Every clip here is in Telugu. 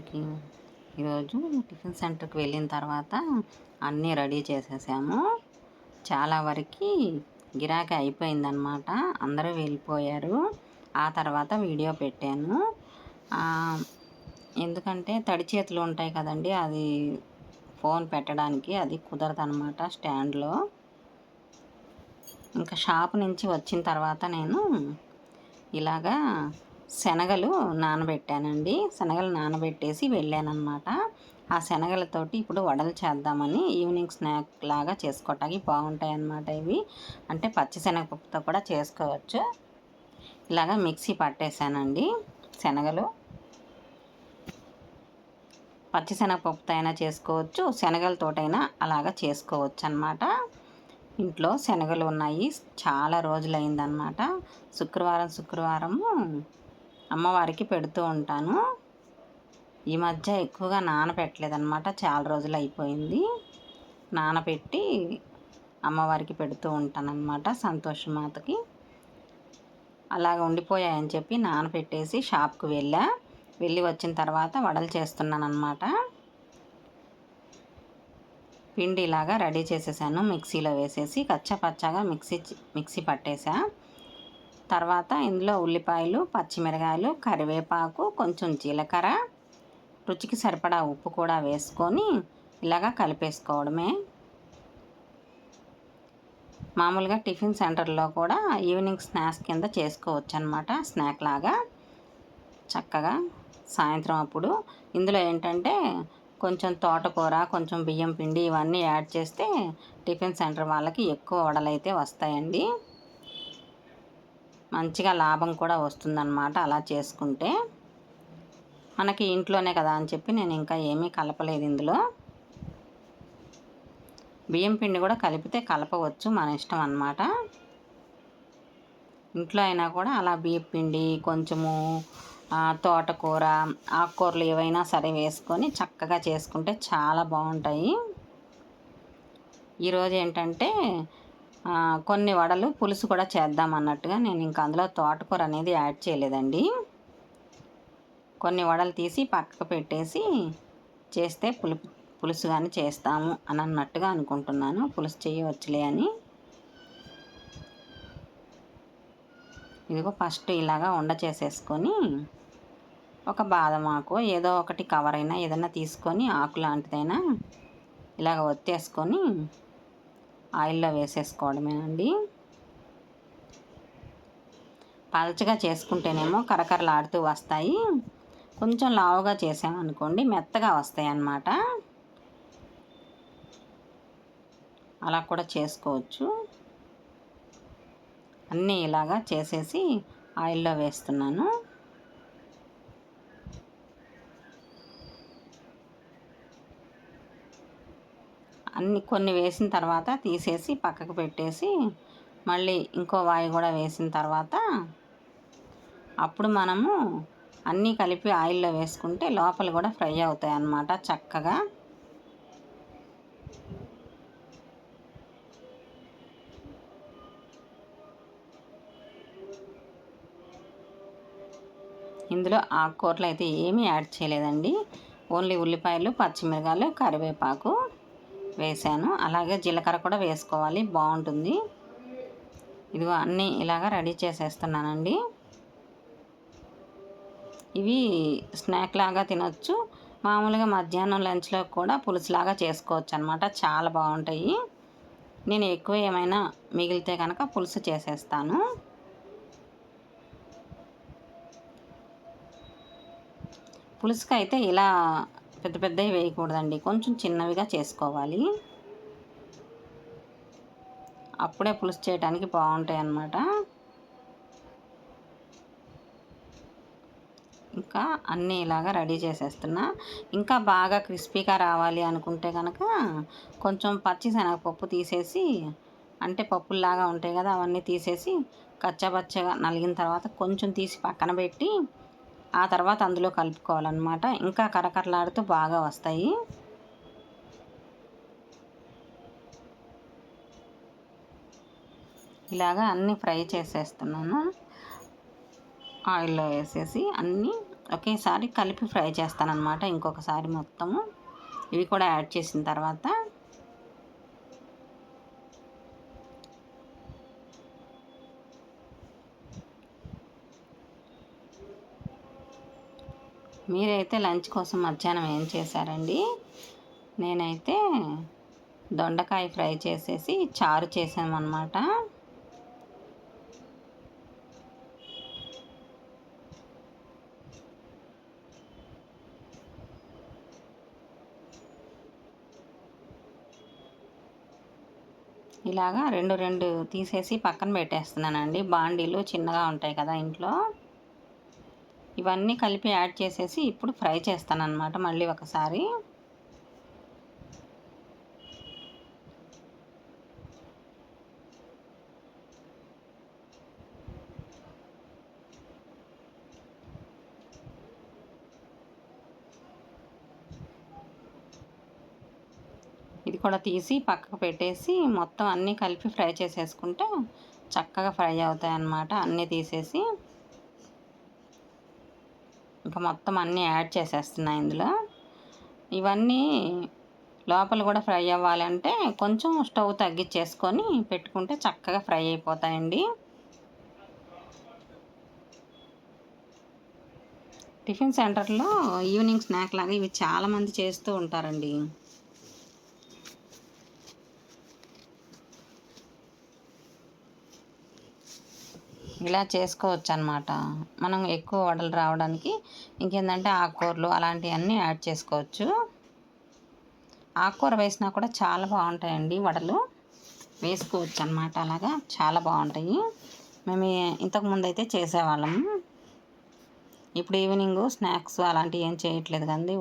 సెంటర్కి ఈరోజు టిఫిన్ సెంటర్కి వెళ్ళిన తర్వాత అన్నీ రెడీ చేసేసాము. చాలా వరకు గిరాకీ అయిపోయిందనమాట అందరూ వెళ్ళిపోయారు. ఆ తర్వాత వీడియో పెట్టాను. ఎందుకంటే తడి చేతులు ఉంటాయి కదండి అది ఫోన్ పెట్టడానికి అది కుదరదు అనమాట స్టాండ్లో. ఇంకా షాప్ నుంచి వచ్చిన తర్వాత నేను ఇలాగా శనగలు నానబెట్టానండి. శనగలు నానబెట్టేసి వెళ్ళానమాట ఆ శనగలతోటి ఇప్పుడు వడలు చేద్దామని ఈవినింగ్ స్నాక్ లాగా చేసుకోవటానికి బాగుంటాయి అన్నమాట ఇవి. అంటే పచ్చిశనగపప్పుతో కూడా చేసుకోవచ్చు. ఇలాగా మిక్సీ పట్టేశానండి శనగలు. పచ్చిశనగపప్పుతో అయినా చేసుకోవచ్చు. శనగలతోటైనా అలాగా చేసుకోవచ్చు అనమాట ఇంట్లో శనగలు ఉన్నాయి. చాలా రోజులైందనమాట శుక్రవారం శుక్రవారము అమ్మవారికి పెడుతూ ఉంటాను. ఈ మధ్య ఎక్కువగా నానపెట్టలేదన్నమాట. చాలా రోజులు అయిపోయింది. నానపెట్టి అమ్మవారికి పెడుతూ ఉంటానన్నమాట సంతోషమాతకి అలాగ ఉండిపోయాయని చెప్పి నానపెట్టేసి షాప్కి వెళ్ళా. వెళ్ళి వచ్చిన తర్వాత వడలు చేస్తున్నాను అనమాట పిండి ఇలాగా రెడీ చేసేసాను. మిక్సీలో వేసేసి కచ్చపచ్చగా మిక్సీ మిక్సీ పట్టేసా. తర్వాత ఇందులో ఉల్లిపాయలు పచ్చిమిరకాయలు కరివేపాకు కొంచెం జీలకర్ర రుచికి సరిపడా ఉప్పు కూడా వేసుకొని ఇలాగా కలిపేసుకోవడమే. మామూలుగా టిఫిన్ సెంటర్లో కూడా ఈవినింగ్ స్నాక్స్ కింద చేసుకోవచ్చు అనమాట స్నాక్ లాగా. చక్కగా సాయంత్రం అప్పుడు ఇందులో ఏంటంటే కొంచెం తోటకూర కొంచెం బియ్యం పిండి ఇవన్నీ యాడ్ చేస్తే టిఫిన్ సెంటర్ వాళ్ళకి ఎక్కువ వడలైతే వస్తాయండి. మంచిగా లాభం కూడా వస్తుందన్నమాట అలా చేసుకుంటే. మనకి ఇంట్లోనే కదా అని చెప్పి నేను ఇంకా ఏమీ కలపలేదు ఇందులో. బియ్యం పిండి కూడా కలిపితే కలపవచ్చు మన ఇష్టం అన్నమాట. ఇంట్లో అయినా కూడా అలా బియ్యం పిండి కొంచెము తోటకూర ఆకుకూరలు ఏవైనా సరే వేసుకొని చక్కగా చేసుకుంటే చాలా బాగుంటాయి. ఈరోజు ఏంటంటే కొన్ని వడలు పులుసు కూడా చేద్దాం అన్నట్టుగా నేను ఇంకా అందులో తోటకూర అనేది యాడ్ చేయలేదండి. కొన్ని వడలు తీసి పక్కకు పెట్టేసి చేస్తే పులుపు పులుసు కానీ చేస్తాము అని అన్నట్టుగా అనుకుంటున్నాను. పులుసు చేయవచ్చులే అని. ఇదిగో ఫస్ట్ ఇలాగా ఉండ చేసేసుకొని ఒక బాదం ఆకు ఏదో ఒకటి కవర్ అయినా ఏదైనా తీసుకొని ఆకు లాంటిదైనా ఇలాగ ఒత్తేసుకొని ఆయిల్లో వేసేసుకోవడమేనండి. పలచగా చేసుకుంటేనేమో కరకరలాడుతూ వస్తాయి. కొంచెం లావుగా చేసామనుకోండి మెత్తగా వస్తాయి అన్నమాట అలా కూడా చేసుకోవచ్చు. అన్నీ ఇలాగా చేసేసి ఆయిల్లో వేస్తున్నాను. అన్ని కొన్ని వేసిన తర్వాత తీసేసి పక్కకు పెట్టేసి మళ్ళీ ఇంకో వాయి కూడా వేసిన తర్వాత అప్పుడు మనము అన్నీ కలిపి ఆయిల్లో వేసుకుంటే లోపల కూడా ఫ్రై అవుతాయి అన్నమాట చక్కగా. ఇందులో ఆకుకూరలు అయితే ఏమీ యాడ్ చేయలేదండి. ఓన్లీ ఉల్లిపాయలు పచ్చిమిరకాయలు కరివేపాకు. వేసాను. అలాగే జీలకర్ర కూడా వేసుకోవాలి. బాగుంటుంది. ఇదిగో అన్నీ ఇలాగ రెడీ చేసేస్తున్నానండి. ఇవి స్నాక్ లాగా తినొచ్చు. మామూలుగా మధ్యాహ్నం లంచ్లో కూడా పులుసులాగా చేసుకోవచ్చు అనమాట చాలా బాగుంటాయి. నేను ఎక్కువ ఏమైనా మిగిలితే కనుక పులుసు చేసేస్తాను. పులుసుకైతే ఇలా పెద్ద పెద్దవి వేయకూడదండి. కొంచెం చిన్నవిగా చేసుకోవాలి. అప్పుడే పులుసు చేయడానికి బాగుంటాయి అన్నమాట ఇంకా అన్నీ ఇలాగా రెడీ చేసేస్తున్నా. ఇంకా బాగా క్రిస్పీగా రావాలి అనుకుంటే కనుక కొంచెం పచ్చి శనగపప్పు తీసేసి అంటే పప్పుల్లాగా ఉంటాయి కదా అవన్నీ తీసేసి కచ్చపచ్చగా నలిగిన తర్వాత కొంచెం తీసి పక్కన పెట్టి ఆ తర్వాత అందులో కలుపుకోవాలన్నమాట. ఇంకా కరకరలాడుతూ బాగా వస్తాయి. ఇలాగా అన్నీ ఫ్రై చేసేస్తున్నాను. ఆయిల్లో వేసేసి అన్నీ ఒకేసారి కలిపి ఫ్రై చేస్తానన్నమాట ఇంకొకసారి మొత్తము. ఇవి కూడా యాడ్ చేసిన తర్వాత మీరైతే లంచ్ కోసం మధ్యాహ్నం ఏం చేశారండి? నేనైతే దొండకాయ ఫ్రై చేసేసి చారు చేసామన్నమాట ఇలాగా రెండు రెండు తీసేసి పక్కన పెట్టేస్తున్నానండి. బాండీలు చిన్నగా ఉంటాయి కదా ఇంట్లో. ఇవన్నీ కలిపి యాడ్ చేసేసి ఇప్పుడు ఫ్రై చేస్తాను అనమాట మళ్ళీ ఒకసారి. ఇది కూడా తీసి పక్కకు పెట్టేసి మొత్తం అన్నీ కలిపి ఫ్రై చేసేసుకుంటే చక్కగా ఫ్రై అవుతాయి అన్నమాట అన్నీ తీసేసి. ఇంకా మొత్తం అన్నీ యాడ్ చేసేస్తున్నాయి ఇందులో. ఇవన్నీ లోపల కూడా ఫ్రై అవ్వాలంటే కొంచెం స్టవ్ తగ్గించేసుకొని పెట్టుకుంటే చక్కగా ఫ్రై అయిపోతాయండి. టిఫిన్ సెంటర్లో ఈవినింగ్ స్నాక్ లాగా ఇవి చాలామంది చేస్తూ ఉంటారండి. ఇలా చేసుకోవచ్చు అనమాట మనం ఎక్కువ వడలు రావడానికి ఇంకేంటంటే ఆకుకూరలు అలాంటివన్నీ యాడ్ చేసుకోవచ్చు. ఆకుకూర వేసినా కూడా చాలా బాగుంటాయండి వడలు. వేసుకోవచ్చు అనమాట అలాగా చాలా బాగుంటాయి. మేము ఇంతకుముందు అయితే చేసేవాళ్ళం. ఇప్పుడు ఈవినింగ్ స్నాక్స్ అలాంటివి ఏం చేయట్లేదు కానీ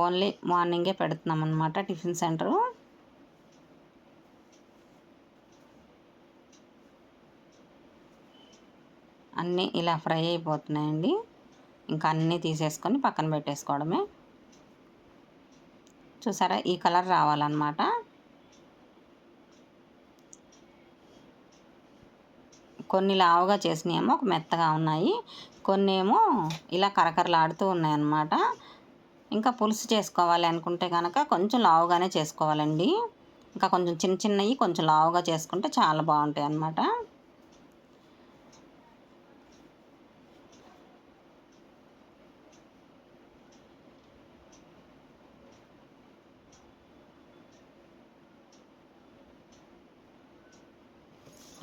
ఓన్లీ మార్నింగే పెడుతున్నాం అనమాట టిఫిన్ సెంటరు. అన్నీ ఇలా ఫ్రై అయిపోతున్నాయండి. ఇంకా అన్నీ తీసేసుకొని పక్కన పెట్టేసుకోవడమే. చూసారా? ఈ కలర్ రావాలన్నమాట. కొన్ని లావుగా చేసినాయేమో ఒక మెత్తగా ఉన్నాయి. కొన్ని ఏమో ఇలా కరకరలాడుతూ ఉన్నాయన్నమాట. ఇంకా పులుసు చేసుకోవాలి అనుకుంటే కనుక కొంచెం లావుగానే చేసుకోవాలండి. ఇంకా కొంచెం చిన్న చిన్నవి కొంచెం లావుగా చేసుకుంటే చాలా బాగుంటాయి అన్నమాట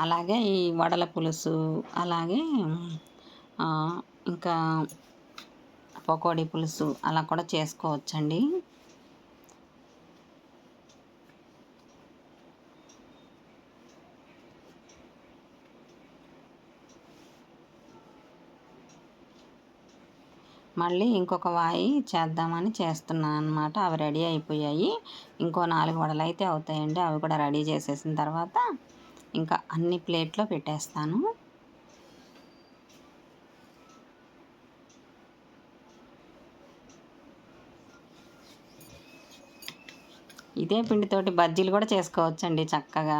అలాగే ఈ వడల పులుసు అలాగే ఇంకా పకోడీ పులుసు అలా కూడా చేసుకోవచ్చండి. మళ్ళీ ఇంకొక వాయి చేద్దామని చేస్తున్నాను అనమాట అవి రెడీ అయిపోయాయి. ఇంకో నాలుగు వడలు అయితే అవుతాయండి. అవి కూడా రెడీ చేసేసిన తర్వాత ఇంకా అన్ని ప్లేట్లో పెట్టేస్తాను. ఇదే పిండితోటి బజ్జీలు కూడా చేసుకోవచ్చండి చక్కగా.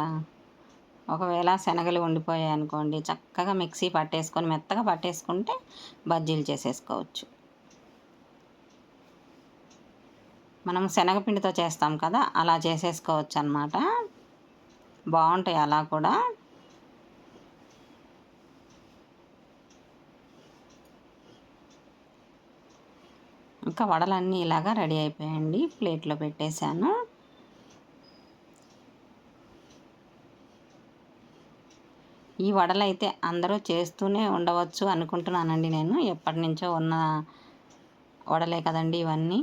ఒకవేళ శనగలు ఉండిపోయాయి అనుకోండి చక్కగా మిక్సీ పట్టేసుకొని మెత్తగా పట్టేసుకుంటే బజ్జీలు చేసేసుకోవచ్చు. మనం శనగపిండితో చేస్తాం కదా అలా చేసేసుకోవచ్చు అనమాట బాగుంటాయి అలా కూడా. ఇంకా వడలన్నీ ఇలాగా రెడీ అయిపోయాయండి. ప్లేట్లో పెట్టేశాను. ఈ వడలు అయితే అందరూ చేస్తూనే ఉండవచ్చు అనుకుంటున్నానండి నేను. ఎప్పటి నుంచో ఉన్న వడలే కదండి ఇవన్నీ.